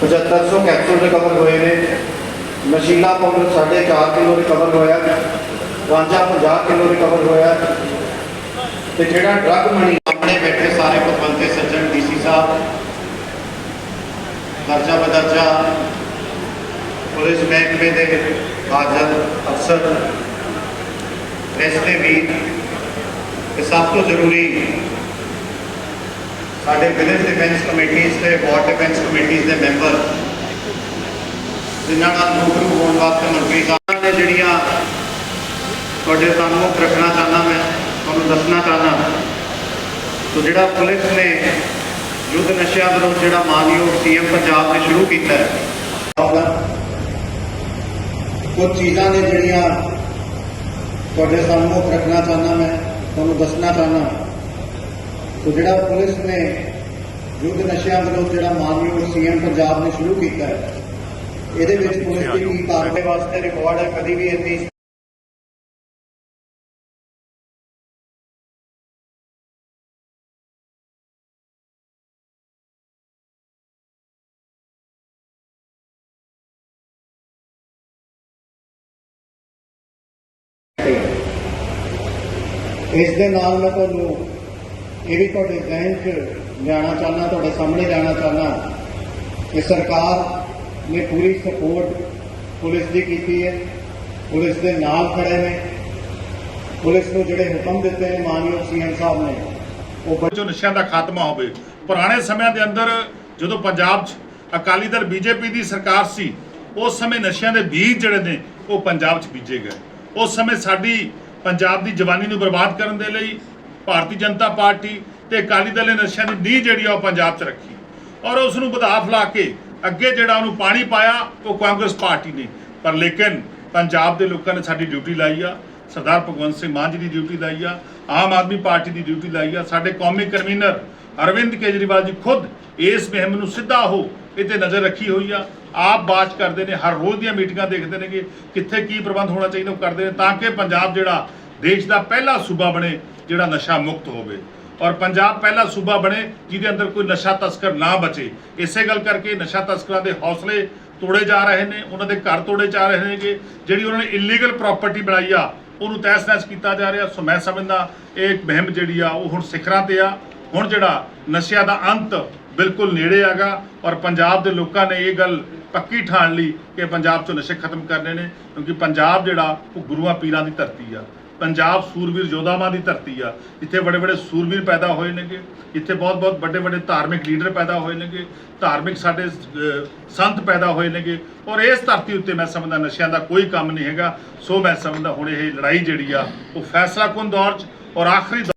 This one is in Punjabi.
7500 ਕੈਪਸੂਲ ਰਿਕਵਰ ਹੋਏ ਨੇ। ਨਸ਼ੀਲਾ ਪਾਊਡਰ 4.5 ਕਿਲੋ ਰਿਕਵਰ ਹੋਇਆ। ਗਾਂਜਾ 50 ਕਿਲੋ ਰਿਕਵਰ ਹੋਇਆ। ਤੇ ਜਿਹੜਾ ਡਰੱਗ ਮਨੀ ਆਪਣੇ ਬੈਠੇ ਸਾਰੇ ਪਤਵੰਤੇ ਸੱਜਣ ਡੀਸੀ ਸਾਹਿਬ। ਦਰਜਾ ਬਦਰਜਾ। ਪੁਲਿਸ ਮਹਿਕਮੇ ਦੇ ਹਾਜ਼ਰ ਅਫਸਰ। ਇਸ ਦੇ ਵੀ ਸਭ ਤੋਂ ਜ਼ਰੂਰੀ ਸਾਡੇ ਵਿਲੇਜ ਡਿਫੈਂਸ ਕਮੇਟੀਆਂ ਤੇ ਵਾਰਡ ਡਿਫੈਂਸ ਕਮੇਟੀਆਂ ਦੇ ਮੈਂਬਰ ਜਿਨ੍ਹਾਂ ਨਾਲ ਰੂਬਰੂ ਹੋਣ ਵਾਸਤੇ ਮੰਤਰੀ ਸਾਹਿਬ ਨੇ ਜਿਹੜੀਆਂ ਤੁਹਾਡੇ ਸਾਹਮਣੇ ਰੱਖਣਾ ਚਾਹੁੰਦਾ ਮੈਂ, ਤੁਹਾਨੂੰ ਦੱਸਣਾ ਚਾਹੁੰਦਾ। ਤੋ ਜਿਹੜਾ ਪੁਲਿਸ ਨੇ ਯੁੱਧ ਨਸ਼ਿਆਂ ਵਿਰੁੱਧ ਜਿਹੜਾ ਮਾਨਯੋਗ ਸੀਐਮ ਪੰਜਾਬ ਨੇ ਸ਼ੁਰੂ ਕੀਤਾ ਹੈ ਕੁਝ ਚੀਜ਼ਾਂ ਨੇ ਜਿਹੜੀਆਂ ਤੁਹਾਡੇ ਸਾਹਮਣੇ ਰੱਖਣਾ ਚਾਹੁੰਦਾ ਮੈਂ, ਤੁਹਾਨੂੰ ਦੱਸਣਾ ਚਾਹੁੰਦਾ। ਤੋ ਜਿਹੜਾ ਪੁਲਿਸ ਨੇ ਯੁੱਧ ਨਸ਼ਿਆਂ ਵਿਰੁੱਧ ਜਿਹੜਾ ਮਾਨਯੋਗ ਸੀਐਮ ਪੰਜਾਬ ਨੇ ਸ਼ੁਰੂ ਕੀਤਾ ਹੈ ਇਹਦੇ ਵਿੱਚ ਪੁਲਿਸ ਦੀ ਕੀ ਕਾਰਵਾਈ ਵਾਸਤੇ ਰਿਕਾਰਡ ਹੈ ਕਦੀ ਵੀ ਇੰਨੀ ਇਸ ਦੇ ਨਾਲ ਮੈਂ ਤੁਹਾਨੂੰ ਇਹ ਵੀ ਤੁਹਾਡੇ ਜ਼ਿਹਨ 'ਚ ਲਿਆਉਣਾ ਚਾਹੁੰਦਾ, ਤੁਹਾਡੇ ਸਾਹਮਣੇ ਲਿਆਉਣਾ ਚਾਹੁੰਦਾ ਕਿ ਸਰਕਾਰ ਨੇ ਪੂਰੀ ਸਪੋਰਟ ਪੁਲਿਸ ਦੀ ਕੀਤੀ ਹੈ। ਪੁਲਿਸ ਦੇ ਨਾਲ ਖੜੇ ਨੇ। ਪੁਲਿਸ ਨੂੰ ਜਿਹੜੇ ਹੁਕਮ ਦਿੱਤੇ ਨੇ ਮਾਨਯੋਗ ਸੀਐਮ ਸਾਹਿਬ ਨੇ, ਉਹ ਬ- ਨਸ਼ਿਆਂ ਦਾ ਖਾਤਮਾ ਹੋਵੇ। ਪੁਰਾਣੇ ਸਮਿਆਂ ਦੇ ਅੰਦਰ ਜਦੋਂ ਪੰਜਾਬ 'ਚ ਅਕਾਲੀ ਦਲ ਬੀਜੇਪੀ ਦੀ ਸਰਕਾਰ ਸੀ, ਉਸ ਸਮੇਂ ਨਸ਼ਿਆਂ ਦੇ ਬੀਜ ਜਿਹੜੇ ਨੇ, ਉਹ ਪੰਜਾਬ 'ਚ ਬੀਜੇ ਗਏ। ਉਸ ਸਮੇਂ ਸਾਡੀ ਪੰਜਾਬ ਦੀ ਜਵਾਨੀ ਨੂੰ ਬਰਬਾਦ ਕਰਨ ਦੇ ਲਈ ਭਾਰਤੀ ਜਨਤਾ ਪਾਰਟੀ ਤੇ ਅਕਾਲੀ ਦਲ ਨੇ ਨਸ਼ਿਆਂ ਦੀ ਨੀਂਹ ਜਿਹੜੀ ਆ ਉਹ ਪੰਜਾਬ 'ਚ ਰੱਖੀ। ਔਰ ਉਸ ਨੂੰ ਵਧਾ ਫਲਾ ਕੇ ਅੱਗੇ ਜਿਹੜਾ ਉਹਨੂੰ ਪਾਣੀ ਪਾਇਆ, ਉਹ ਕਾਂਗਰਸ ਪਾਰਟੀ ਨੇ। ਪਰ ਲੇਕਿਨ ਪੰਜਾਬ ਦੇ ਲੋਕਾਂ ਨੇ ਸਾਡੀ ਡਿਊਟੀ ਲਾਈ ਆ, ਸਰਦਾਰ ਭਗਵੰਤ ਸਿੰਘ ਮਾਨ ਜੀ ਦੀ ਡਿਊਟੀ ਲਾਈ ਆ, ਆਮ ਆਦਮੀ ਪਾਰਟੀ ਦੀ ਡਿਊਟੀ ਲਾਈ ਆ, ਸਾਡੇ ਕੌਮੀ ਕਨਵੀਨਰ ਅਰਵਿੰਦ ਕੇਜਰੀਵਾਲ ਜੀ ਖੁਦ ਇਸ ਮੁਹਿੰਮ ਨੂੰ ਸਿੱਧਾ ਹੋ ਇਹ ਤੇ ਨਜ਼ਰ ਰੱਖੀ ਹੋਈ ਆ। ਆਪ ਬਾਤ ਕਰਦੇ ਨੇ, ਹਰ ਰੋਜ਼ ਦੀਆਂ ਮੀਟਿੰਗਾਂ ਦੇਖਦੇ ਨੇ ਕਿ ਕਿੱਥੇ ਕੀ ਪ੍ਰਬੰਧ ਹੋਣਾ ਚਾਹੀਦਾ ਉਹ ਕਰਦੇ ਨੇ, ਤਾਂ ਕਿ ਪੰਜਾਬ ਜਿਹੜਾ ਦੇਸ਼ ਦਾ ਪਹਿਲਾ ਸੂਬਾ ਬਣੇ ਜਿਹੜਾ ਨਸ਼ਾ ਮੁਕਤ ਹੋਵੇ। ਔਰ ਪੰਜਾਬ ਪਹਿਲਾ ਸੂਬਾ ਬਣੇ ਜਿਹਦੇ ਅੰਦਰ ਕੋਈ ਨਸ਼ਾ ਤਸਕਰ ਨਾ ਬਚੇ। ਇਸੇ ਗੱਲ ਕਰਕੇ ਨਸ਼ਾ ਤਸਕਰਾਂ ਦੇ ਹੌਸਲੇ ਤੋੜੇ ਜਾ ਰਹੇ ਨੇ, ਉਹਨਾਂ ਦੇ ਘਰ ਤੋੜੇ ਜਾ ਰਹੇ ਨੇਗੇ। ਜਿਹੜੀ ਉਹਨਾਂ ਨੇ ਇਲੀਗਲ ਪ੍ਰਾਪਰਟੀ ਬਣਾਈ ਆ, ਉਹਨੂੰ ਤਹਿਸ ਨਹਿਸ ਕੀਤਾ ਜਾ ਰਿਹਾ। ਸੋ ਮੈਂ ਸਮਝਦਾ, ਇਹ ਮੁਹਿੰਮ ਜਿਹੜੀ ਆ, ਉਹ ਹੁਣ ਸਿਖਰਾਂ ਤੇ ਆ। ਹੁਣ ਜਿਹੜਾ ਨਸ਼ਿਆਂ ਦਾ ਅੰਤ ਬਿਲਕੁਲ ਨੇੜੇ ਆਗਾ ਔਰ ਪੰਜਾਬ ਦੇ ਲੋਕਾਂ ਨੇ ਇਹ ਗੱਲ ਪੱਕੀ ਠਾਣ ਲਈ ਕਿ ਪੰਜਾਬ ਚੋਂ ਨਸ਼ੇ ਖਤਮ ਕਰਨੇ ਨੇ, ਕਿਉਂਕਿ ਪੰਜਾਬ ਜਿਹੜਾ, ਉਹ ਗੁਰੂਆਂ ਪੀਰਾਂ ਦੀ ਧਰਤੀ ਆ। ਪੰਜਾਬ ਸੂਰਬੀਰ ਯੋਧਾਵਾਂ ਦੀ ਧਰਤੀ ਆ। ਇੱਥੇ ਬੜੇ ਬੜੇ ਸੂਰਬੀਰ ਪੈਦਾ ਹੋਏ ਨੇਗੇ। ਇੱਥੇ ਬਹੁਤ ਬਹੁਤ ਵੱਡੇ ਵੱਡੇ ਧਾਰਮਿਕ ਲੀਡਰ ਪੈਦਾ ਹੋਏ ਨੇਗੇ। ਧਾਰਮਿਕ ਸਾਡੇ ਸੰਤ ਪੈਦਾ ਹੋਏ ਨੇਗੇ। ਔਰ ਇਸ ਧਰਤੀ ਉੱਤੇ ਮੈਂ ਸਮਝਦਾ ਨਸ਼ਿਆਂ ਦਾ ਕੋਈ ਕੰਮ ਨਹੀਂ ਹੈਗਾ। ਸੋ ਮੈਂ ਸਮਝਦਾ ਹੁਣ ਇਹ ਲੜਾਈ ਜਿਹੜੀ ਆ, ਉਹ ਫੈਸਲਾ ਕੁਨ ਦੌਰ 'ਚ ਔਰ ਆਖਰੀ ਦੌਰ